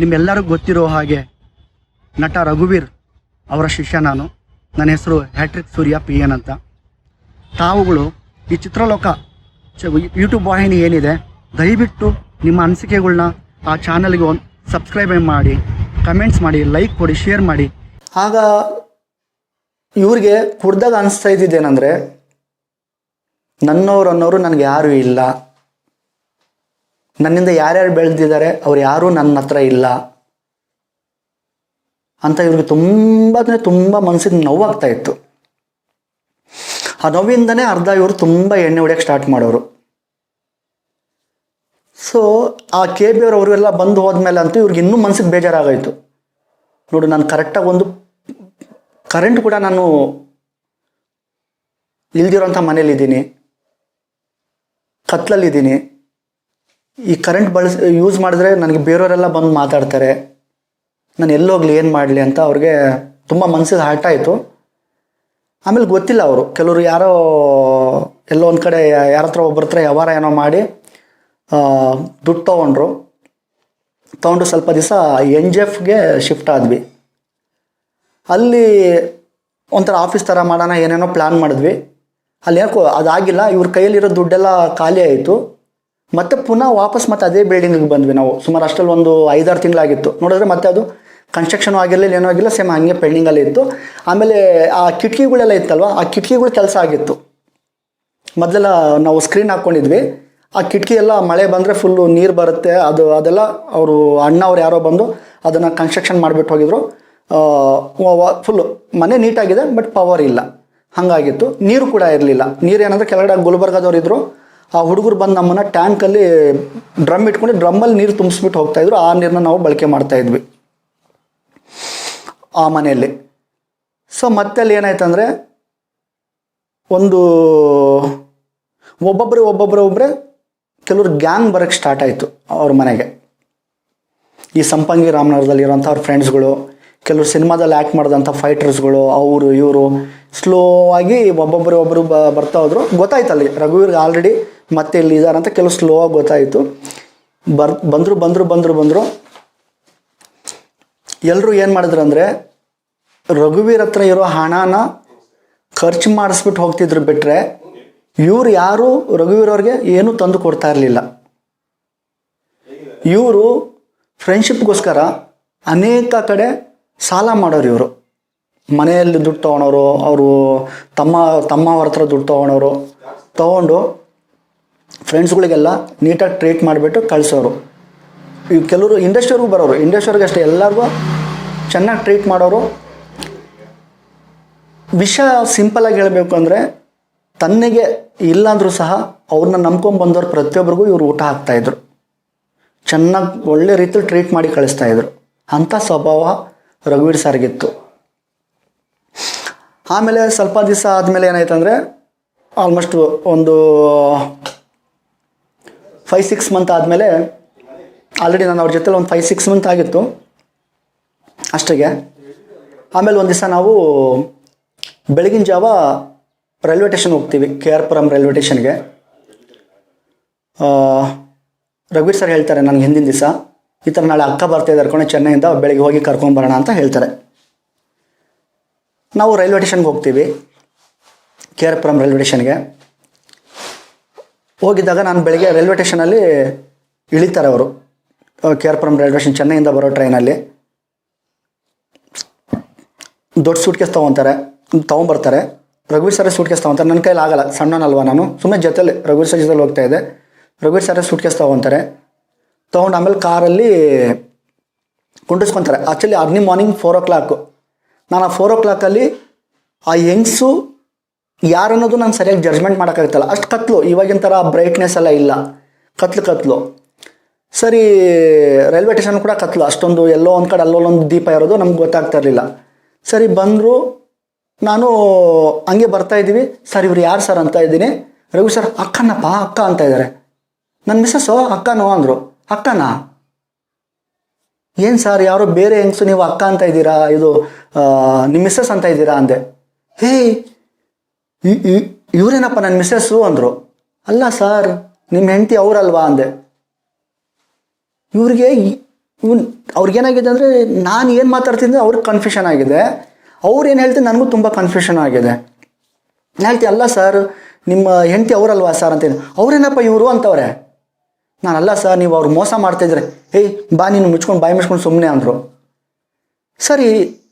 ನಿಮ್ಮೆಲ್ಲರಿಗೂ ಗೊತ್ತಿರೋ ಹಾಗೆ ನಟ ರಘುವೀರ್ ಅವರ ಶಿಷ್ಯ ನಾನು. ನನ್ನ ಹೆಸರು ಹ್ಯಾಟ್ರಿಕ್ ಸೂರ್ಯ ಪಿ ಎನ್ ಅಂತ. ತಾವುಗಳು ಈ ಚಿತ್ರಲೋಕ ಯೂಟ್ಯೂಬ್ ವಾಹಿನಿ ಏನಿದೆ, ದಯವಿಟ್ಟು ನಿಮ್ಮ ಅನಿಸಿಕೆಗಳನ್ನ ಆ ಚಾನಲ್ಗೆ ಒಂದು ಸಬ್ಸ್ಕ್ರೈಬ್ ಮಾಡಿ, ಕಮೆಂಟ್ಸ್ ಮಾಡಿ, ಲೈಕ್ ಕೊಡಿ, ಶೇರ್ ಮಾಡಿ. ಆಗ ಇವ್ರಿಗೆ ಕುಡ್ದಾಗ ಅನಿಸ್ತಾ ಇದ್ದಿದ್ದೇನೆಂದರೆ ನನ್ನವ್ರು ಅನ್ನೋರು ನನಗೆ ಯಾರೂ ಇಲ್ಲ. ನನ್ನಿಂದ ಯಾರ್ಯಾರು ಬೆಳೆದಿದ್ದಾರೆ, ಅವ್ರು ಯಾರೂ ನನ್ನ ಹತ್ರ ಇಲ್ಲ ಅಂತ ಇವ್ರಿಗೆ ತುಂಬ ಅಂದರೆ ತುಂಬ ಮನಸ್ಸಿಗೆ ನೋವಾಗ್ತಾ ಇತ್ತು. ಆ ನೋವಿಂದನೇ ಅರ್ಧ ಇವರು ತುಂಬ ಎಣ್ಣೆ ಹೊಡ್ಯಕ್ಕೆ ಸ್ಟಾರ್ಟ್ ಮಾಡೋರು. ಸೊ ಆ ಕೆ ಬಿ ಅವ್ರು ಅವರೆಲ್ಲ ಬಂದು ಹೋದ್ಮೇಲೆ ಅಂತೂ ಇವ್ರಿಗೆ ಇನ್ನೂ ಮನ್ಸಿಗೆ ಬೇಜಾರಾಗೋಯ್ತು. ನೋಡು, ನಾನು ಕರೆಕ್ಟಾಗಿ ಒಂದು ಕರೆಂಟ್ ಕೂಡ ನಾನು ಇಲ್ದಿರೋಂಥ ಮನೇಲಿದ್ದೀನಿ. ಕತ್ಲಲ್ಲಿದ್ದೀನಿ. ಈ ಕರೆಂಟ್ ಬಳಸಿ ಯೂಸ್ ಮಾಡಿದ್ರೆ ನನಗೆ ಬೇರೆಯವರೆಲ್ಲ ಬಂದು ಮಾತಾಡ್ತಾರೆ. ನಾನು ಎಲ್ಲೋಗ್ಲಿ ಏನು ಮಾಡಲಿ ಅಂತ ಅವ್ರಿಗೆ ತುಂಬ ಮನಸ್ಸಿಗೆ ಹರ್ಟ್ ಆಯಿತು. ಆಮೇಲೆ ಗೊತ್ತಿಲ್ಲ ಅವರು. ಕೆಲವರು ಯಾರೋ, ಎಲ್ಲೋ ಒಂದು ಕಡೆ ಯಾರ ಹತ್ರ ಒಬ್ಬರ ಹತ್ರ ವ್ಯವಹಾರ ಏನೋ ಮಾಡಿ ದುಡ್ಡು ತೊಗೊಂಡ್ರು. ತೊಗೊಂಡು ಸ್ವಲ್ಪ ದಿವಸ ಎನ್ ಜಿ ಎಫ್ಗೆ ಶಿಫ್ಟ್ ಆದ್ವಿ. ಅಲ್ಲಿ ಒಂಥರ ಆಫೀಸ್ ಥರ ಮಾಡೋಣ, ಏನೇನೋ ಪ್ಲ್ಯಾನ್ ಮಾಡಿದ್ವಿ. ಅಲ್ಲಿ ಯಾಕೋ ಅದಾಗಿಲ್ಲ, ಇವ್ರ ಕೈಯಲ್ಲಿರೋ ದುಡ್ಡೆಲ್ಲ ಖಾಲಿ ಆಯಿತು. ಮತ್ತೆ ಪುನಃ ವಾಪಸ್ ಮತ್ತೆ ಅದೇ ಬಿಲ್ಡಿಂಗಿಗೆ ಬಂದ್ವಿ ನಾವು. ಸುಮಾರು ಅಷ್ಟರಲ್ಲಿ ಒಂದು ಐದಾರು ತಿಂಗಳಾಗಿತ್ತು. ನೋಡಿದ್ರೆ ಮತ್ತೆ ಅದು ಕನ್ಸ್ಟ್ರಕ್ಷನ್ ಆಗಿರಲಿಲ್ಲ, ಏನೂ ಆಗಿಲ್ಲ ಸೇಮ್ ಹಂಗೆ ಪೆಂಡಿಂಗಲ್ಲಿ ಇತ್ತು. ಆಮೇಲೆ ಆ ಕಿಟಕಿಗಳೆಲ್ಲ ಇತ್ತಲ್ವ? ಆ ಕಿಟಕಿಗಳು ಕೆಲಸ ಆಗಿತ್ತು. ಮೊದಲೆಲ್ಲ ನಾವು ಸ್ಕ್ರೀನ್ ಹಾಕ್ಕೊಂಡಿದ್ವಿ. ಆ ಕಿಟಕಿ ಎಲ್ಲ ಮಳೆ ಬಂದರೆ ಫುಲ್ಲು ನೀರು ಬರುತ್ತೆ, ಅದು ಅದೆಲ್ಲ ಅವರು ಅಣ್ಣ ಅವ್ರು ಯಾರೋ ಬಂದು ಅದನ್ನು ಕನ್ಸ್ಟ್ರಕ್ಷನ್ ಮಾಡಿಬಿಟ್ಟು ಹೋಗಿದ್ರು. ಫುಲ್ಲು ಮನೆ ನೀಟಾಗಿದೆ ಬಟ್ ಪವರ್ ಇಲ್ಲ. ಹಾಗಾಗಿತ್ತು. ನೀರು ಕೂಡ ಇರಲಿಲ್ಲ. ನೀರು ಏನಂದ್ರೆ ಕೆಳಗಡೆ ಗುಲ್ಬರ್ಗದವ್ರು ಇದ್ದರು ಆ ಹುಡುಗರು ಬಂದು ನಮ್ಮನ್ನು ಟ್ಯಾಂಕಲ್ಲಿ ಡ್ರಮ್ ಇಟ್ಕೊಂಡು ಡ್ರಮ್ಮಲ್ಲಿ ನೀರು ತುಂಬಿಸ್ಬಿಟ್ಟು ಹೋಗ್ತಾಯಿದ್ರು ಆ ನೀರನ್ನ ನಾವು ಬಳಕೆ ಮಾಡ್ತಾ ಇದ್ವಿ. ಆ ಮನೆಯಲ್ಲಿ. ಸೊ ಮತ್ತೆ ಅಲ್ಲಿ ಏನಾಯ್ತಂದರೆ ಒಂದು ಒಬ್ಬೊಬ್ಬರು ಒಬ್ಬೊಬ್ಬರು ಒಬ್ಬರೇ ಕೆಲವರು ಗ್ಯಾಂಗ್ ಬರೋಕ್ಕೆ ಸ್ಟಾರ್ಟ್ ಆಯಿತು ಅವ್ರ ಮನೆಗೆ. ಈ ಸಂಪಂಗಿ ರಾಮನಗರದಲ್ಲಿ ಇರೋಂಥ ಅವ್ರ ಫ್ರೆಂಡ್ಸ್ಗಳು ಕೆಲವರು ಸಿನಿಮಾದಲ್ಲಿ ಆ್ಯಕ್ಟ್ ಮಾಡಿದಂಥ ಫೈಟರ್ಸ್ಗಳು ಅವರು, ಇವರು ಸ್ಲೋ ಆಗಿ ಒಬ್ಬೊಬ್ಬರು ಒಬ್ಬರು ಬ, ಬರ್ತಾ ಹೋದ್ರು. ಗೊತ್ತಾಯ್ತು ಅಲ್ಲಿ. ರಘುವೀರ್ಗೆ ಆಲ್ರೆಡಿ ಮತ್ತೆ ಇಲ್ಲಿ ಇದ್ದಾರೆ ಅಂತ ಕೆಲವು ಸ್ಲೋ ಆಗಿ ಗೊತ್ತಾಯಿತು. ಬರ್, ಬಂದರು ಬಂದರು ಬಂದರು ಬಂದರು. ಎಲ್ಲರೂ ಏನು ಮಾಡಿದ್ರು ಅಂದರೆ, ರಘುವೀರ್ ಹತ್ರ ಇರೋ ಹಣನ ಖರ್ಚು ಮಾಡಿಸ್ಬಿಟ್ಟು ಹೋಗ್ತಿದ್ರು ಬಿಟ್ಟರೆ ಇವ್ರು ಯಾರು? ರಘುವೀರ್ ಅವ್ರಿಗೆ ಏನೂ ತಂದು ಕೊಡ್ತಾ ಇರಲಿಲ್ಲ. ಇವರು ಫ್ರೆಂಡ್ಶಿಪ್ಗೋಸ್ಕರ ಅನೇಕ ಕಡೆ ಸಾಲ ಮಾಡೋರು ಇವರು. ಮನೆಯಲ್ಲಿ ದುಡ್ಡು ತೊಗೊಳೋರು, ಅವರು ತಮ್ಮ ತಮ್ಮ ಅವ್ರ ಹತ್ರ ದುಡ್ಡು ತೊಗೊಳೋರು. ತೊಗೊಂಡು ಫ್ರೆಂಡ್ಸ್ಗಳಿಗೆಲ್ಲ ನೀಟಾಗಿ ಟ್ರೀಟ್ ಮಾಡಿಬಿಟ್ಟು ಕಳಿಸೋರು. ಈ ಕೆಲವರು ಇಂಡಸ್ಟ್ರಿಯವ್ರಿಗೂ ಬರೋರು. ಇಂಡಸ್ಟ್ರಿಯವ್ರಿಗೆ ಅಷ್ಟೇ, ಎಲ್ಲರಿಗೂ ಚೆನ್ನಾಗಿ ಟ್ರೀಟ್ ಮಾಡೋರು. ವಿಷಯ ಸಿಂಪಲಾಗಿ ಹೇಳಬೇಕು ಅಂದರೆ ತನ್ನಿಗೆ ಇಲ್ಲಾಂದರೂ ಸಹ ಅವ್ರನ್ನ ನಂಬ್ಕೊಂಡು ಬಂದವ್ರು ಪ್ರತಿಯೊಬ್ಬರಿಗೂ ಇವರು ಊಟ ಹಾಕ್ತಾಯಿದ್ರು ಚೆನ್ನಾಗಿ ಒಳ್ಳೆ ರೀತಿಲಿ ಟ್ರೀಟ್ ಮಾಡಿ ಕಳಿಸ್ತಾ ಇದ್ರು. ಅಂಥ ಸ್ವಭಾವ ರಘುವೀರ್ ಸಾರಿಗಿತ್ತು ಆಮೇಲೆ ಸ್ವಲ್ಪ ದಿವಸ ಆದಮೇಲೆ ಏನಾಯ್ತಂದರೆ ಆಲ್ಮೋಸ್ಟ್ ಒಂದು ಫೈವ್ ಸಿಕ್ಸ್ ಮಂತ್ ಆದಮೇಲೆ ಆಲ್ರೆಡಿ ನಾನು ಅವ್ರ ಜೊತೆಲಿ ಒಂದು ಫೈವ್ ಸಿಕ್ಸ್ ಮಂತ್ ಆಗಿತ್ತು ಅಷ್ಟಿಗೆ ಆಮೇಲೆ ಒಂದು ದಿವಸ ನಾವು ಬೆಳಗಿನ ಜಾವ ರೈಲ್ವೆ ಸ್ಟೇಷನ್ ಹೋಗ್ತೀವಿ, ಕೆ ಆರ್ ಪುರಂ ರೈಲ್ವೆ ಸ್ಟೇಷನ್ಗೆ. ರಘುವೀರ್ ಸರ್ ಹೇಳ್ತಾರೆ ನನಗೆ ಹಿಂದಿನ ದಿವಸ. ಈ ಥರ ನಾಳೆ ಅಕ್ಕ ಬರ್ತಾ ಇದ್ದಾರೆ ಕಣೆ ಚೆನ್ನೈಯಿಂದ ಬೆಳಗ್ಗೆ ಹೋಗಿ ಕರ್ಕೊಂಡು ಬರೋಣ ಅಂತ ಹೇಳ್ತಾರೆ. ನಾವು ರೈಲ್ವೆ ಸ್ಟೇಷನ್ಗೆ ಹೋಗ್ತೀವಿ, ಕೆ ಆರ್ ಪುರಂ ರೈಲ್ವೆ ಸ್ಟೇಷನ್ಗೆ. ಹೋಗಿದ್ದಾಗ ನಾನು ಬೆಳಗ್ಗೆ ರೈಲ್ವೆ ಸ್ಟೇಷನಲ್ಲಿ ಇಳಿತಾರೆ ಅವರು. K R Puram railway station ಚೆನ್ನೈಯಿಂದ ಬರೋ ಟ್ರೈನಲ್ಲಿ. ದೊಡ್ಡ ಸೂಟ್ ಕೇಸ್ ತೊಗೊತಾರೆ, ತೊಗೊಂಬರ್ತಾರೆ. ರಘುವೀರ್ ಸರ್ ಸೂಟ್ಕೇಸ್ ತೊಗೊತಾರೆ. ನನ್ನ ಕೈಲಿ ಆಗಲ್ಲ ಸಣ್ಣನಲ್ವಾ ನಾನು? ಸುಮ್ಮನೆ ಜೊತೆಲಿ, ರಘುವೀರ್ ಸರ್ ಜೊತೆಲಿ ಹೋಗ್ತಾ ಇದ್ದೆ. ರಘುವೀರ್ ಸರ್ ಸೂಟ್ಕೇಸ್ ತೊಗೊತಾರೆ. ತೊಗೊಂಡು ಆಮೇಲೆ ಕಾರಲ್ಲಿ ಕುಂಡಿಸ್ಕೊತಾರೆ actually early morning four o'clock ನಾನು ಆ ಫೋರ್ ಓ ಕ್ಲಾಕಲ್ಲಿ ಆ ಹೆಂಗ್ಸು ಯಾರು ಅನ್ನೋದು ನಾನು ಸರಿಯಾಗಿ ಜಡ್ಜ್ಮೆಂಟ್ ಮಾಡೋಕ್ಕಾಗುತ್ತಲ್ಲ. ಅಷ್ಟು ಕತ್ಲು. ಇವಾಗಿನ ಥರ ಬ್ರೈಟ್ನೆಸ್ ಎಲ್ಲ ಇಲ್ಲ. ಕತ್ಲು ಕತ್ಲು. ಸರಿ ರೈಲ್ವೆ ಸ್ಟೇಷನ್ ಕೂಡ ಕತ್ಲು. ಅಷ್ಟೊಂದು ಎಲ್ಲೋ ಒಂದು ಕಡೆ ಅಲ್ಲೊಂದು ದೀಪ ಇರೋದು ನಮ್ಗೆ ಗೊತ್ತಾಗ್ತಾ ಇರಲಿಲ್ಲ. ಸರಿ, ಬಂದರು. ನಾನು ಹಂಗೆ ಬರ್ತಾ ಇದ್ದೀವಿ. ಸರ್, ಇವ್ರು ಯಾರು ಸರ್ ಅಂತ ಇದ್ದೀನಿ. ರಘು ಸರ್, ಅಕ್ಕನಪ್ಪ, ಅಕ್ಕ ಅಂತ ಇದ್ದಾರೆ. ನನ್ನ ಮಿಸ್ಸಸ್ಸು ಅಕ್ಕನೋ ಅಂದರು. ಅಕ್ಕನಾ? ಏನು ಸರ್, ಯಾರೋ ಬೇರೆ ಹೆಂಗಸು ನೀವು ಅಕ್ಕ ಅಂತ ಇದ್ದೀರಾ? ಇದು ನಿಮ್ಮ ಮಿಸ್ಸಸ್ ಅಂತ ಇದ್ದೀರಾ ಅಂದೆ. ಹೇ ಇವರೇನಪ್ಪ ನನ್ನ ಮಿಸ್ಸಸ್ಸು ಅಂದರು. ಅಲ್ಲ ಸರ್ ನಿಮ್ಮ ಹೆಂಡತಿ ಅವರಲ್ವಾ ಅಂದೆ. ಇವ್ರಿಗೆ ಇವನ್, ಅವ್ರಿಗೇನಾಗಿದೆ ಅಂದರೆ ನಾನು ಏನು ಮಾತಾಡ್ತಿದ್ದೆ ಅವ್ರಿಗೆ ಕನ್ಫ್ಯೂಷನ್ ಆಗಿದೆ. ಅವ್ರು ಏನು ಹೇಳ್ತೀನಿ ನನಗೂ ತುಂಬ ಕನ್ಫ್ಯೂಷನ್ ಆಗಿದೆ. ನಾನು ಹೇಳ್ತೀನಿ ಅಲ್ಲ ಸರ್, ನಿಮ್ಮ ಹೆಂಡತಿ ಅವರಲ್ವಾ ಸರ್ ಅಂತೀನಿ ಅವ್ರೇನಪ್ಪ ಇವರು ಅಂತವ್ರೆ? ನಾನು ಅಲ್ಲ ಸರ್ ನೀವು ಅವ್ರು ಮೋಸ ಮಾಡ್ತಾಯಿದ್ರೆ ಏಯ್ ಬಾ ನೀನು ಮುಚ್ಕೊಂಡು ಬಾಯಿ ಮುಚ್ಕೊಂಡು ಸುಮ್ಮನೆ ಅಂದರು சரி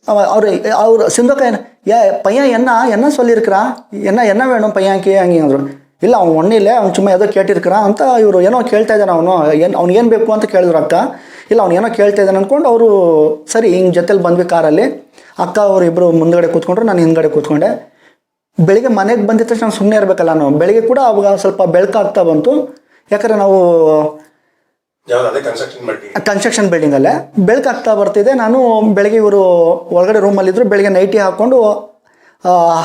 அவ அவர் அவர் சிந்தக்க ஏ பையன் என்ன என்ன சொல்லியிருக்கிறான் என்ன என்ன வேணும் பையன்க்கு ಹಂಗೆ ಅಂದರು ಇಲ್ಲ ಅವ್ನು ಒಣ್ಣಿಲ್ಲ ಅವ್ನು ಸುಮ್ಮನೆ ಏನೋ ಕೇಟಿರ್ಕ್ರಾನ್ ಅಂತ ಇವರು ಏನೋ ಕೇಳ್ತಾ ಇದ್ದಾನೆ ಅವನು ಏನು ಅವ್ನು ಏನು ಬೇಕು ಅಂತ ಕೇಳಿದ್ರು ಅಕ್ಕ ಇಲ್ಲ ಅವ್ನು ಏನೋ ಕೇಳ್ತಾ ಇದ್ದಾನೆ ಅಂದ್ಕೊಂಡು ಅವರು ಸರಿ ಹಿಂಗೆ ಜೊತೆಲಿ ಬಂದ್ವಿ ಕಾರಲ್ಲಿ ಅಕ್ಕ ಅವರು ಇಬ್ಬರು ಮುಂದ್ಗಡೆ ಕೂತ್ಕೊಂಡ್ರು ನಾನು ಹಿಂದ್ಗಡೆ ಕೂತ್ಕೊಂಡೆ ಬೆಳಿಗ್ಗೆ ಮನೆಗೆ ಬಂದಿದ ತಕ್ಷಣ ನಾನು ಸುಮ್ಮನೆ ಇರಬೇಕಲ್ಲ ನಾನು ಬೆಳಿಗ್ಗೆ ಕೂಡ ಅವಾಗ ಸ್ವಲ್ಪ ಬೆಳಕಾಗ್ತಾ ಬಂತು ಯಾಕಂದರೆ ನಾವು ಕನ್ಸ್ಟ್ರಕ್ಷನ್ ಬಿಲ್ಡಿಂಗ್ ಅಲ್ಲೇ. ಬಿಲ್ಡಿಂಗಲ್ಲೇ ಬೆಳಕಾಗ್ತಾ ಬರ್ತಿದೆ. ನಾನು ಬೆಳಗ್ಗೆ ಇವರು ಒಳಗಡೆ ರೂಮಲ್ಲಿದ್ದರು ಬೆಳಗ್ಗೆ ನೈಟಿ ಹಾಕ್ಕೊಂಡು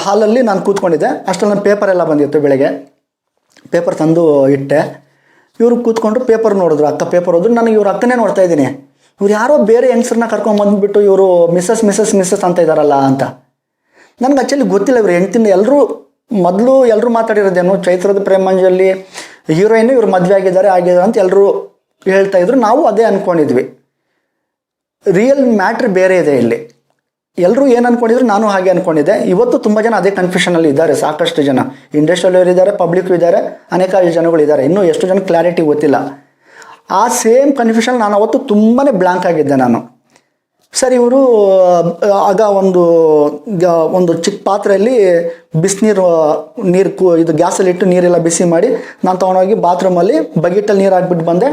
ಹಾಲಲ್ಲಿ ನಾನು ಕೂತ್ಕೊಂಡಿದ್ದೆ. ಅಷ್ಟರಲ್ಲಿ ನನ್ನ ಪೇಪರ್ ಎಲ್ಲ ಬಂದಿತ್ತು ಬೆಳಗ್ಗೆ. ಪೇಪರ್ ತಂದು ಇಟ್ಟೆ. ಇವರು ಕೂತ್ಕೊಂಡು ಪೇಪರ್ ನೋಡಿದ್ರು. ಅಕ್ಕ ಪೇಪರ್ ಹೋದ್ರು ನನಗೆ ಇವ್ರ ಅಕ್ಕನೇ ನೋಡ್ತಾ ಇದ್ದೀನಿ. ಇವ್ರು ಯಾರೋ ಬೇರೆ ಹೆಂಗಸ್ರನ್ನ ಕರ್ಕೊಂಡು ಬಂದುಬಿಟ್ಟು ಇವರು ಮಿಸ್ಸಸ್ ಮಿಸ್ಸಸ್ ಮಿಸ್ಸಸ್ ಅಂತ ಇದ್ದಾರಲ್ಲ ಅಂತ. ನನಗೆ ಆ್ಯಕ್ಚುಲಿ ಗೊತ್ತಿಲ್ಲ ಇವ್ರು ಹೆಂಡ್ತಿಂದ. ಎಲ್ಲರೂ ಮೊದಲು ಎಲ್ಲರೂ ಮಾತಾಡಿರೋದೇನು? ಚೈತ್ರದ ಪ್ರೇಮಂಜಲಿ ಹೀರೋಯಿನ್ ಇವ್ರು ಮದುವೆ ಆಗಿದ್ದಾರೆ ಆಗಿದ್ದಾರೆ ಅಂತ ಎಲ್ಲರೂ ಹೇಳ್ತಾ ಇದ್ರು. ನಾವು ಅದೇ ಅಂದ್ಕೊಂಡಿದ್ವಿ ರಿಯಲ್ ಮ್ಯಾಟ್ರ್ ಬೇರೆ ಇದೆ ಇಲ್ಲಿ. ಎಲ್ಲರೂ ಏನು ಅಂದ್ಕೊಂಡಿದ್ರು ನಾನು ಹಾಗೆ ಅಂದ್ಕೊಂಡಿದ್ದೆ ಇವತ್ತು ತುಂಬ ಜನ ಅದೇ ಕನ್ಫ್ಯೂಷನಲ್ಲಿ ಇದ್ದಾರೆ, ಸಾಕಷ್ಟು ಜನ. ಇಂಡಸ್ಟ್ರಿಯಲ್ಲವರು ಇದ್ದಾರೆ ಪಬ್ಲಿಕ್ ಇದ್ದಾರೆ, ಅನೇಕ ಜನಗಳು ಇದ್ದಾರೆ. ಇನ್ನೂ ಎಷ್ಟು ಜನ ಕ್ಲಾರಿಟಿ ಗೊತ್ತಿಲ್ಲ. ಆ ಸೇಮ್ ಕನ್ಫ್ಯೂಷನ್ ನಾನು ಅವತ್ತು ತುಂಬಾ ಬ್ಲಾಂಕ್ ಆಗಿದ್ದೆ ನಾನು. ಸರ್, ಇವರು ಆಗ ಒಂದು ಒಂದು ಚಿಕ್ಕ ಪಾತ್ರೆಯಲ್ಲಿ ಬಿಸಿನೀರು, ನೀರು ಕು, ಇದು ಗ್ಯಾಸಲ್ಲಿ ಇಟ್ಟು ನೀರೆಲ್ಲ ಬಿಸಿ ಮಾಡಿ, ನಾನು ತೊಗೊಂಡೋಗಿ ಬಾತ್ರೂಮಲ್ಲಿ ಬಗೆಟಲ್ಲಿ ನೀರು ಹಾಕ್ಬಿಟ್ಟು ಬಂದೆ.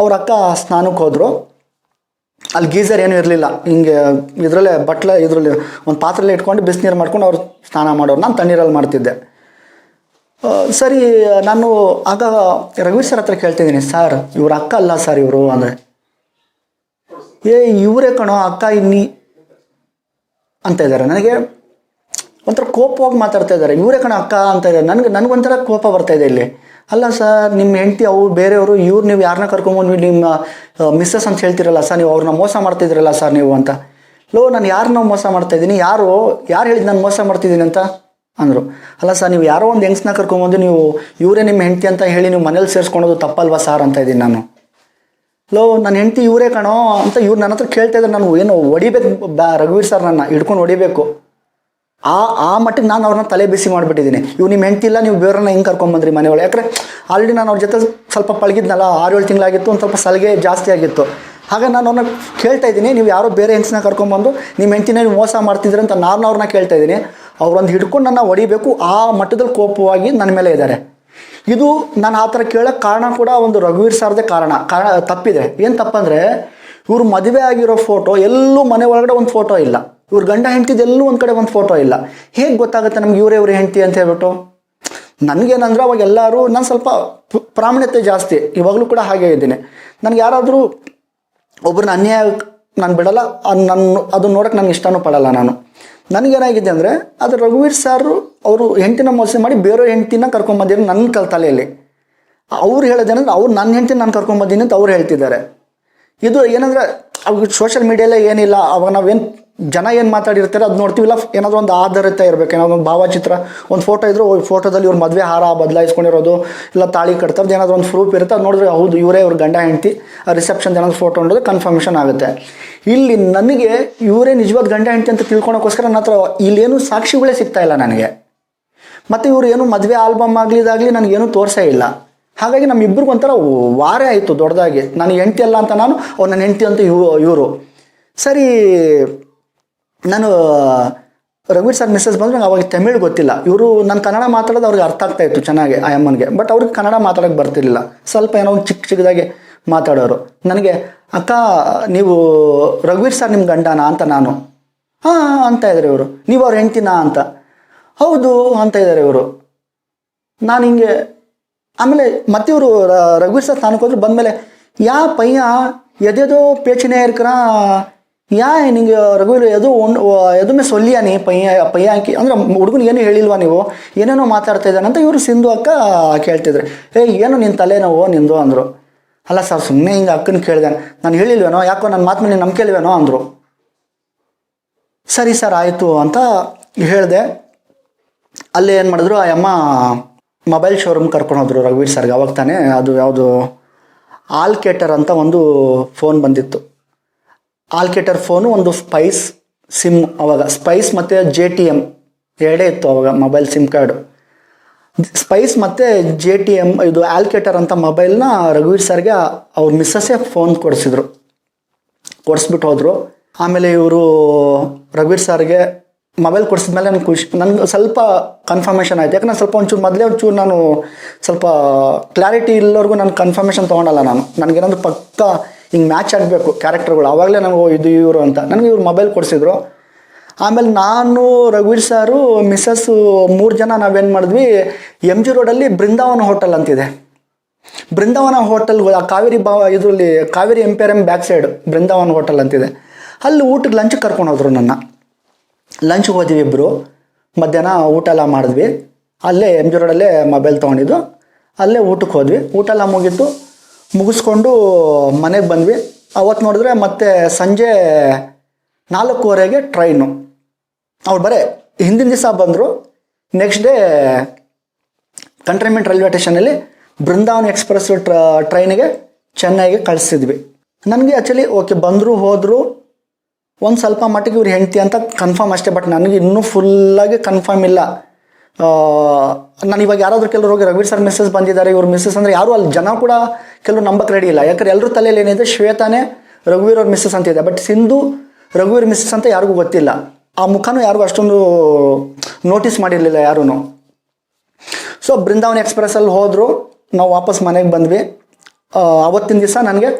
ಅವ್ರ ಅಕ್ಕ ಸ್ನಾನಕ್ಕೆ ಹೋದರು. ಅಲ್ಲಿ ಗೀಸರ್ ಏನೂ ಇರಲಿಲ್ಲ. ಹಿಂಗೆ ಇದರಲ್ಲೇ, ಬಟ್ಲೆ ಇದರಲ್ಲಿ ಒಂದು ಪಾತ್ರೆಯಲ್ಲಿ ಇಟ್ಕೊಂಡು ಬಿಸಿನೀರು ಮಾಡ್ಕೊಂಡು ಅವ್ರು ಸ್ನಾನ ಮಾಡೋರು. ನಾನು ತಣ್ಣೀರಲ್ಲಿ ಮಾಡ್ತಿದ್ದೆ. ಸರಿ, ನಾನು ಆಗ ರಘುವೀರ್ ಸರ್ ಹತ್ರ ಕೇಳ್ತಿದ್ದೀನಿ. ಸರ್, ಇವ್ರ ಅಕ್ಕ ಅಲ್ಲ ಸರ್ ಇವರು ಅಂದರೆ ಏ, ಇವರೇ ಕಣೋ, ಅಕ್ಕ, ಇನ್ನಿ ಅಂತ ಇದ್ದಾರೆ ನನಗೆ ಒಂಥರ ಕೋಪವಾಗಿ ಮಾತಾಡ್ತಾ ಇದ್ದಾರೆ ಇವರೇ ಕಣೋ, ಅಕ್ಕ ಅಂತ ಇದ್ದಾರೆ ನನಗೆ ನನಗೊಂಥರ ಕೋಪ ಬರ್ತಾ ಇದೆ ಇಲ್ಲಿ. ಅಲ್ಲ ಸರ್, ನಿಮ್ಮ ಹೆಂಡತಿ, ಅವ್ರು ಬೇರೆಯವರು, ಇವ್ರು ನೀವು ಯಾರನ್ನ ಕರ್ಕೊಂಬಂದು ನಿಮ್ಮ ಮಿಸ್ಸಸ್ ಅಂತ ಹೇಳ್ತಿರಲ್ಲ ಸರ್, ನೀವು ಅವ್ರನ್ನ ಮೋಸ ಮಾಡ್ತಿದ್ರಲ್ಲ ಸರ್ ನೀವು ಅಂತ. ಲೋ, ನಾನು ಯಾರನ್ನ ಮೋಸ ಮಾಡ್ತಾ ಇದ್ದೀನಿ? ಯಾರು ಯಾರು ಹೇಳಿದ್ ನಾನು ಮೋಸ ಮಾಡ್ತಿದ್ದೀನಿ ಅಂತ? ಅಂದರು. ಅಲ್ಲ ಸರ್, ನೀವು ಯಾರೋ ಒಂದು ಹೆಂಗ್ಸ್ನ ಕರ್ಕೊಂಬಂದು ನೀವು ಇವರೇ ನಿಮ್ಮ ಹೆಂಡತಿ ಅಂತ ಹೇಳಿ ನೀವು ಮನೇಲಿ ಸೇರಿಸ್ಕೊಳೋದು ತಪ್ಪಲ್ವಾ ಸರ್ ಅಂತ ಇದ್ದೀನಿ ನಾನು. ಲೋ ನನ್ನ ಹೆಂಡತಿ ಇವರೇ ಕಣೋ ಅಂತ ಇವ್ರು ನನ್ನ ಹತ್ರ ಕೇಳ್ತಾ ಇದ್ದಾರೆ ನಾನು ಏನು ಹೊಡಿಬೇಕು? ರಘುವೀರ್ ಸರ್ ನನ್ನ ಹಿಡ್ಕೊಂಡು ಹೊಡಿಬೇಕು. ಆ ಆ ಮಟ್ಟಿಗೆ ನಾನು ಅವ್ರನ್ನ ತಲೆ ಬಿಸಿ ಮಾಡಿಬಿಟ್ಟಿದ್ದೀನಿ. ಇವ್ ನಿಮ್ಮ ಹೆಂಡತಿ ಇಲ್ಲ, ನೀವು ಬೇರೆಯವ್ರನ್ನ ಹೆಂಗೆ ಕರ್ಕೊಂಬಂದ್ರಿ ಮನೆಯೊಳಗೆ? ಯಾಕಂದರೆ ಆಲ್ರೆಡಿ ನಾನು ಅವ್ರ ಜೊತೆ ಸ್ವಲ್ಪ ಪಳಗಿದ್ನಲ್ಲ, ಆರು ಏಳು ತಿಂಗಳಾಗಿತ್ತು, ಒಂದು ಸ್ವಲ್ಪ ಸಲಿಗೆ ಜಾಸ್ತಿ ಆಗಿತ್ತು. ಹಾಗೆ ನಾನು ಅವ್ರನ್ನ ಕೇಳ್ತಾ ಇದ್ದೀನಿ, ನೀವು ಯಾರೋ ಬೇರೆ ಹೆಂಗ್ಸನ್ನ ಕರ್ಕೊಂಬಂದು ನಿಮ್ಮ ಹೆಂಡತಿನ ಮೋಸ ಮಾಡ್ತಿದ್ರೆ ಅಂತ ನಾನು ಅವ್ರನ್ನ ಕೇಳ್ತಾ ಇದ್ದೀನಿ. ಅವ್ರೊಂದು ಹಿಡ್ಕೊಂಡು ನನ್ನ ಹೊಡಿಬೇಕು. ಆ ಮಟ್ಟದಲ್ಲಿ ಕೋಪವಾಗಿ ನನ್ನ ಮೇಲೆ ಇದ್ದಾರೆ. ಇದು ನಾನು ಆ ಥರ ಕೇಳೋಕ್ಕೆ ಕಾರಣ ಕೂಡ ಒಂದು ರಘುವೀರ್ ಸರ್ದೇ ಕಾರಣ. ಕಾರಣ, ತಪ್ಪಿದೆ. ಏನು ತಪ್ಪಂದರೆ, ಇವ್ರು ಮದುವೆ ಆಗಿರೋ ಫೋಟೋ ಎಲ್ಲೂ ಮನೆ ಒಳಗಡೆ ಒಂದು ಫೋಟೋ ಇಲ್ಲ. ಇವ್ರ ಗಂಡ ಹೆಂಡ್ತಿದ್ದು ಎಲ್ಲೂ ಒಂದು ಕಡೆ ಒಂದು ಫೋಟೋ ಇಲ್ಲ. ಹೇಗೆ ಗೊತ್ತಾಗುತ್ತೆ ನಮ್ಗೆ ಇವರೇ ಇವ್ರ ಹೆಂಡ್ತಿ ಅಂತ ಹೇಳ್ಬಿಟ್ಟು? ನನಗೇನಂದ್ರೆ ಅವಾಗ ಎಲ್ಲರೂ, ನಾನು ಸ್ವಲ್ಪ ಪ್ರಾಮಾಣ್ಯತೆ ಜಾಸ್ತಿ, ಇವಾಗಲೂ ಕೂಡ ಹಾಗೆ ಇದ್ದೀನಿ. ನನಗೆ ಯಾರಾದರೂ ಒಬ್ಬರನ್ನ ಅನ್ಯಾಯ ನಾನು ಬಿಡಲ್ಲ ನನ್ನ ಅದನ್ನು ನೋಡೋಕೆ ನನಗೆ ಇಷ್ಟನೂ ಪಡಲ್ಲ ನಾನು. ನನಗೇನಾಗಿದೆ ಅಂದರೆ, ಅದು ರಘುವೀರ್ ಸರ್ ಅವರು ಹೆಂಡತಿನ ಮೋಸ ಮಾಡಿ ಬೇರೆ ಹೆಂಡತಿನ ಕರ್ಕೊಂಬಂದಿರೋ ನನ್ನ ಕಲ್ ತಲೆಯಲ್ಲಿ. ಅವ್ರು ಹೇಳೋದೇನಂದ್ರೆ ಅವ್ರು ನನ್ನ ಹೆಂಡತಿ ನಾನು ಕರ್ಕೊಂಬಂದಿನಿ ಅಂತ ಅವ್ರು ಹೇಳ್ತಿದ್ದಾರೆ. ಇದು ಏನಂದ್ರೆ ಅವಾಗ ಸೋಷಿಯಲ್ ಮೀಡಿಯಲ್ಲೇ ಏನಿಲ್ಲ, ಅವಾಗ ನಾವೇನು ಜನ ಏನು ಮಾತಾಡಿರ್ತಾರೆ ಅದು ನೋಡ್ತೀವಿಲ್ಲ ಏನಾದರೂ ಒಂದು ಆಧಾರಿತ ಇರಬೇಕು, ಏನಾದ್ರು ಒಂದು ಭಾವಚಿತ್ರ, ಒಂದು ಫೋಟೋ ಇದ್ರು ಫೋಟೋದಲ್ಲಿ ಇವ್ರ ಮದುವೆ ಹಾರ ಬದಲಾಯಿಸ್ಕೊಂಡಿರೋದು, ಇಲ್ಲ ತಾಳಿ ಕಟ್ತಾರೆ ಏನಾದರೂ ಒಂದು ಪ್ರೂಫ್ ಇರುತ್ತೆ, ಅದು ನೋಡಿದ್ರೆ ಹೌದು, ಇವರೇ ಇವ್ರ ಗಂಡ ಹೆಂಡತಿ ರಿಸೆಪ್ಷನ್ ಏನಾದ್ರು ಫೋಟೋ ನೋಡಿದ್ರೆ ಕನ್ಫರ್ಮೇಷನ್ ಆಗುತ್ತೆ. ಇಲ್ಲಿ ನನಗೆ ಇವರೇ ನಿಜವಾದ ಗಂಡ ಹೆಂಡತಿ ಅಂತ ತಿಳ್ಕೊಳಕ್ಕೋಸ್ಕರ ನನ್ನ ಹತ್ರ ಇಲ್ಲೇನು ಸಾಕ್ಷಿಗಳೇ ಸಿಗ್ತಾ ಇಲ್ಲ ನನಗೆ. ಮತ್ತು ಇವರು ಏನು ಮದುವೆ ಆಲ್ಬಮ್ ಆಗಲಿ ಇದಾಗಲಿ ನನಗೇನು ತೋರಿಸೇ ಇಲ್ಲ. ಹಾಗಾಗಿ ನಮ್ಮಿಬ್ಬರಿಗೂ ಒಂಥರ ವಾರೇ ಆಯಿತು ದೊಡ್ಡದಾಗಿ. ನಾನು ಹೆಂಡ್ತಿ ಅಲ್ಲ ಅಂತ ನಾನು ಅವ್ರು ನನ್ನ ಹೆಂಡತಿ ಅಂತ ಇವ ಇವರು. ಸರಿ, ನಾನು, ರಘುವೀರ್ ಸರ್ ಮೆಸೇಜ್ ಬಂದರೆ ನಂಗೆ ಅವಾಗ ತಮಿಳು ಗೊತ್ತಿಲ್ಲ. ಇವರು ನನ್ನ ಕನ್ನಡ ಮಾತಾಡೋದು ಅವ್ರಿಗೆ ಅರ್ಥ ಆಗ್ತಾ ಇತ್ತು ಚೆನ್ನಾಗಿ, ಆ ಅಮ್ಮನಿಗೆ. ಬಟ್ ಅವ್ರಿಗೆ ಕನ್ನಡ ಮಾತಾಡೋಕೆ ಬರ್ತಿರ್ಲಿಲ್ಲ. ಸ್ವಲ್ಪ ಏನೋ ಒಂದು ಚಿಕ್ಕ ಚಿಕ್ಕದಾಗಿ ಮಾತಾಡೋರು. ನನಗೆ, ಅಕ್ಕ, ನೀವು ರಘುವೀರ್ ಸರ್ ನಿಮ್ಮ ಗಂಡನಾ? ಅಂತ ನಾನು. ಹಾಂ ಅಂತ ಇದ್ದಾರೆ ಇವರು. ನೀವು ಅವ್ರ ಹೆಂಡ್ತಿನಾ? ಅಂತ. ಹೌದು ಅಂತ ಇದ್ದಾರೆ ಇವರು. ನಾನು ಹಿಂಗೆ, ಆಮೇಲೆ ಮತ್ತೆ ಇವರು ರಘುವೀರ್ ಸರ್ ಸ್ಥಾನಕ್ಕೆ ಹೋದ್ರು ಬಂದಮೇಲೆ, ಯಾ ಪಯ್ಯ ಎದೆದೋ ಪೇಚಿನ ಇರ್ಕರ, ಯಾ ನಿಂಗೆ ರಘುವೀರ್ ಎದು ಒನ್ ಎದುಮೆ ಸೊಲ್ಲಿಯಾ ನೀ ಪಯ್ಯ ಪಯ್ಯ ಹಾಕಿ ಅಂದ್ರೆ ಹುಡುಗನ ಏನು ಹೇಳಿಲ್ವಾ ನೀವು? ಏನೇನೋ ಮಾತಾಡ್ತಾ ಇದ್ದಾನೆ ಅಂತ ಇವರು ಸಿಂಧು ಅಕ್ಕ ಕೇಳ್ತಿದ್ರು. ಏ ಏನು ನಿನ್ನ ತಲೆನೋವು ನಿಂದು ಅಂದರು. ಅಲ್ಲ ಸರ್ ಸುಮ್ಮನೆ ಹಿಂಗೆ ಅಕ್ಕನ ಕೇಳಿದೆ ನಾನು ಹೇಳಿಲ್ವೇನೋ, ಯಾಕೋ ನನ್ನ ಮಾತು ಮೇಲೆ ನಂಬಿಕೆಲ್ವೇನೋ ಅಂದರು. ಸರಿ ಸರ್, ಆಯಿತು ಅಂತ ಹೇಳಿದೆ. ಅಲ್ಲಿ ಏನು ಮಾಡಿದ್ರು, ಆ ಅಮ್ಮ ಮೊಬೈಲ್ ಶೋರೂಮ್ ಕರ್ಕೊಂಡು ಹೋದ್ರು ರಘುವೀರ್ ಸರ್ಗೆ ಅವಾಗ ತಾನೇ ಅದು ಯಾವುದು ಆಲ್ಕೇಟರ್ ಅಂತ ಒಂದು ಫೋನ್ ಬಂದಿತ್ತು. ಆಲ್ಕೇಟರ್ ಫೋನು ಒಂದು ಸ್ಪೈಸ್ ಸಿಮ್ ಅವಾಗ. ಸ್ಪೈಸ್ ಮತ್ತು ಜೆ ಟಿ ಎಂ ಎರಡೇ ಇತ್ತು ಅವಾಗ ಮೊಬೈಲ್ ಸಿಮ್ ಕಾರ್ಡು ಸ್ಪೈಸ್ ಮತ್ತು ಜೆ ಟಿ ಎಂ ಇದು ಆಲ್ಕೆಟರ್ ಅಂತ ಮೊಬೈಲ್ನ ರಘುವೀರ್ ಸರ್ಗೆ ಅವ್ರ ಮಿಸ್ಸಸ್ಸೇ ಫೋನ್ ಕೊಡಿಸಿದ್ರು. ಕೊಡಿಸ್ಬಿಟ್ಟು ಹೋದರು. ಆಮೇಲೆ ಇವರು ರಘುವೀರ್ ಸರ್ಗೆ ಮೊಬೈಲ್ ಕೊಡಿಸಿದ್ಮೇಲೆ ನನಗೆ ಖುಷಿ ನನಗೆ ಸ್ವಲ್ಪ ಕನ್ಫರ್ಮೇಷನ್ ಆಯಿತು. ಯಾಕಂದ್ರೆ ಸ್ವಲ್ಪ ಒಂಚೂರು ಮೊದಲೇ ಒಂಚೂರು ನಾನು ಸ್ವಲ್ಪ ಕ್ಲಾರಿಟಿ ಇಲ್ಲವರೆಗೂ ನಾನು ಕನ್ಫರ್ಮೇಷನ್ ತೊಗೊಳಲ್ಲ ನಾನು. ನನಗೇನಾದ್ರು ಪಕ್ಕ ಹಿಂಗೆ ಮ್ಯಾಚ್ ಆಗಬೇಕು ಕ್ಯಾರೆಕ್ಟರ್ಗಳು ಆವಾಗಲೇ ನನಗೆ ಇದು ಇವರು ಅಂತ. ನನಗೆ ಇವ್ರು ಮೊಬೈಲ್ ಕೊಡಿಸಿದ್ರು. ಆಮೇಲೆ ನಾನು ರಘುವೀರ್ ಸಾರು ಮಿಸ್ಸಸ್ಸು ಮೂರು ಜನ ನಾವೇನು ಮಾಡಿದ್ವಿ ಎಂ ಜಿ ರೋಡಲ್ಲಿ ಬೃಂದಾವನ ಹೋಟೆಲ್ ಅಂತಿದೆ. ಬೃಂದಾವನ ಹೋಟೆಲ್ ಕಾವೇರಿ ಬಾ, ಇದರಲ್ಲಿ Kaveri emporium back side Brindavan hotel ಅಂತಿದೆ. ಅಲ್ಲಿ ಊಟಕ್ಕೆ ಲಂಚ್ ಕರ್ಕೊಂಡು ಹೋದ್ರು ನನ್ನ. ಲಂಚ್ಗೆ ಹೋದ್ವಿ ಇಬ್ಬರು ಮಧ್ಯಾಹ್ನ ಊಟ ಎಲ್ಲ ಮಾಡಿದ್ವಿ. ಅಲ್ಲೇ ಎಂ ಜಿ ರೋಡಲ್ಲೇ ಮೊಬೈಲ್ ತೊಗೊಂಡಿದ್ದು. ಅಲ್ಲೇ ಊಟಕ್ಕೆ ಹೋದ್ವಿ. ಊಟ ಎಲ್ಲ ಮುಗೀತು. ಮುಗಿಸ್ಕೊಂಡು ಮನೆಗೆ ಬಂದ್ವಿ. ಅವತ್ತು ನೋಡಿದ್ರೆ ಮತ್ತೆ ಸಂಜೆ ನಾಲ್ಕೂವರೆಗೆ ಟ್ರೈನು ಅವ್ರು ಬರೇ ಹಿಂದಿನ ದಿವಸ ಬಂದರು. ನೆಕ್ಸ್ಟ್ ಡೇ ಕಂಟ್ರಿಮೆಂಟ್ ರೈಲ್ವೆ ಸ್ಟೇಷನಲ್ಲಿ ಬೃಂದಾವನ್ ಎಕ್ಸ್ಪ್ರೆಸ್ ಟ್ರ ಟ್ರೈನಿಗೆ ಚೆನ್ನೈಗೆ ಕಳಿಸಿದ್ವಿ. ನನಗೆ ಆ್ಯಕ್ಚುಲಿ ಓಕೆ ಬಂದರು, ಹೋದರು. ಒಂದು ಸ್ವಲ್ಪ ಮಟ್ಟಿಗೆ ಇವ್ರು ಹೆಂಡತಿ ಅಂತ ಕನ್ಫರ್ಮ್ ಅಷ್ಟೇ ಬಟ್ ನನಗೆ ಇನ್ನೂ ಫುಲ್ಲಾಗಿ ಕನ್ಫರ್ಮ್ ಇಲ್ಲ. ನಾನು ಇವಾಗ ಯಾರಾದರೂ ಕೆಲವರು ಹೋಗಿ ರವೀರ್ ಸರ್ ಮಿಸ್ಸಸ್ ಬಂದಿದ್ದಾರೆ, ಇವ್ರ ಮಿಸ್ಸಸ್ ಅಂದರೆ ಯಾರು ಅಲ್ಲಿ ಜನ ಕೂಡ ಕೆಲವರು ನಂಬಕ್ಕೆ ರೆಡಿ ಇಲ್ಲ. ಯಾಕಂದ್ರೆ ಎಲ್ಲರ ತಲೆಯಲ್ಲಿ ಏನಿದೆ, ಶ್ವೇತಾನೇ ರಘುವೀರ್ ಅವ್ರ ಮಿಸ್ಸಸ್ ಅಂತಿದೆ ಬಟ್ ಸಿಂಧು, ರಘುವೀರ್ ಮಿಸ್ಸಸ್ ಅಂತ ಯಾರಿಗೂ ಗೊತ್ತಿಲ್ಲ. ಆ ಮುಖನೂ ಯಾರಿಗೂ ಅಷ್ಟೊಂದು ನೋಟಿಸ್ ಮಾಡಿರಲಿಲ್ಲ ಯಾರೂ ಸೊ ಬೃಂದಾವನ್ ಎಕ್ಸ್ಪ್ರೆಸ್ಸಲ್ಲಿ ಹೋದರು, ನಾವು ವಾಪಸ್ ಮನೆಗೆ ಬಂದ್ವಿ. ಅವತ್ತಿನ ದಿವಸ ನನಗೆ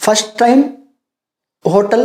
ಫಸ್ಟ್ ಟೈಮ್ ಹೋಟೆಲ್